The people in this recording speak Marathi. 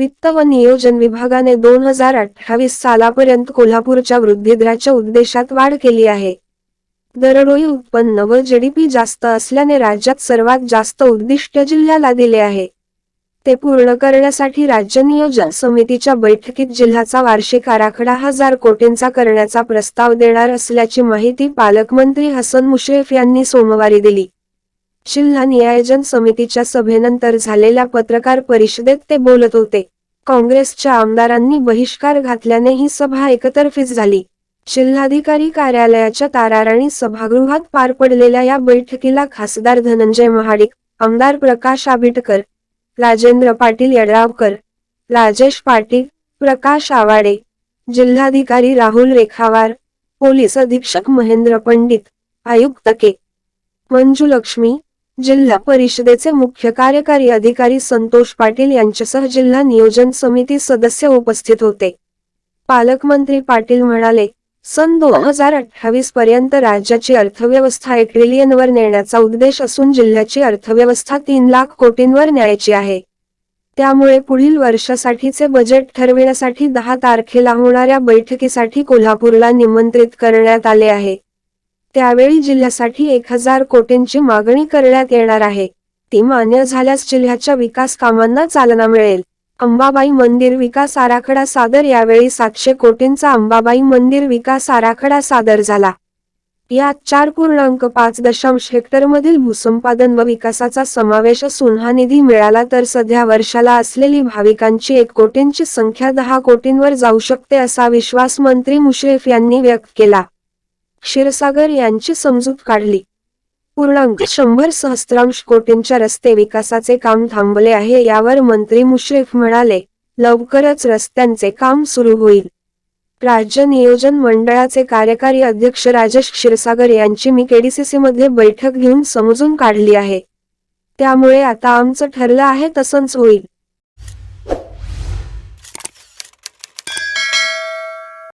वित्त व नियोजन विभागाने दोन हजार अठ्ठावीस सालापर्यंत कोल्हापूरच्या वृद्धिदराच्या उद्देशात वाढ केली आहे. दरडोई उत्पन्न व जीडीपी जास्त असल्याने राज्यात सर्वात जास्त उद्दिष्ट जिल्ह्याला दिले आहे. ते पूर्ण करण्यासाठी राज्य नियोजन समितीच्या बैठकीत जिल्ह्याचा वार्षिक आराखडा हजार कोटींचा करण्याचा प्रस्ताव देणार असल्याची माहिती पालकमंत्री हसन मुश्रीफ यांनी सोमवारी दिली. जिल्हा नियोजन समितीच्या सभेनंतर झालेल्या पत्रकार परिषदेत ते बोलत होते. काँग्रेसच्या आमदारांनी बहिष्कार घातल्याने ही सभा एकतर्फीच झाली. जिल्हाधिकारी कार्यालयाच्या ताराराणी सभागृहात पार पडलेल्या या बैठकीला खासदार धनंजय महाडिक आमदार प्रकाश आबिटकर राजेंद्र पाटील यड्रावकर राजेश पाटील प्रकाश आवाडे जिल्हाधिकारी राहुल रेखावार पोलीस अधीक्षक महेंद्र पंडित आयुक्त के. मंजुलक्ष्मी जिल्हा परिषदेचे मुख्य कार्यकारी अधिकारी संतोष पाटील यांच्यासह जिल्हा नियोजन समिती सदस्य उपस्थित होते. पालकमंत्री पाटील म्हणाले सन दोन हजार अठ्ठावीस पर्यंत राज्याची अर्थव्यवस्था एक ट्रिलियनवर नेण्याचा उद्देश असून जिल्ह्याची अर्थव्यवस्था तीन लाख कोटींवर न्यायची आहे. त्यामुळे पुढील वर्षासाठीचे बजेट ठरविण्यासाठी दहा तारखेला होणाऱ्या बैठकीसाठी कोल्हापूरला निमंत्रित करण्यात आले आहे. त्यावेळी जिल्ह्यासाठी एक हजार कोटींची मागणी करण्यात येणार आहे. ती मान्य झाल्यास जिल्ह्याच्या विकास कामांना चालना मिळेल. अंबाबाई मंदिर विकास आराखडा सादर यावेळी सातशे कोटींचा अंबाबाई मंदिर विकास आराखडा सादर झाला. यात चार पूर्णांक पाच दशांश हेक्टरमधील भूसंपादन व विकासाचा समावेश असून हा निधी मिळाला तर सध्या वर्षाला असलेली भाविकांची एक कोटींची संख्या दहा कोटींवर जाऊ शकते असा विश्वास मंत्री मुश्रीफ यांनी व्यक्त केला. क्षीरसागर यांची समजूत काढली. पूर्णांक शंभर सहस्त्रांश कोटींच्या रस्ते विकासाचे काम थांबले आहे यावर मंत्री मुश्रीफ म्हणाले लवकरच रस्त्यांचे काम सुरू होईल. राज्य नियोजन मंडळाचे कार्यकारी अध्यक्ष राजेश क्षीरसागर यांची मी केडीसीसी मध्ये बैठक घेऊन समजून काढली आहे. त्यामुळे आता आमचं ठरलं आहे तसंच होईल.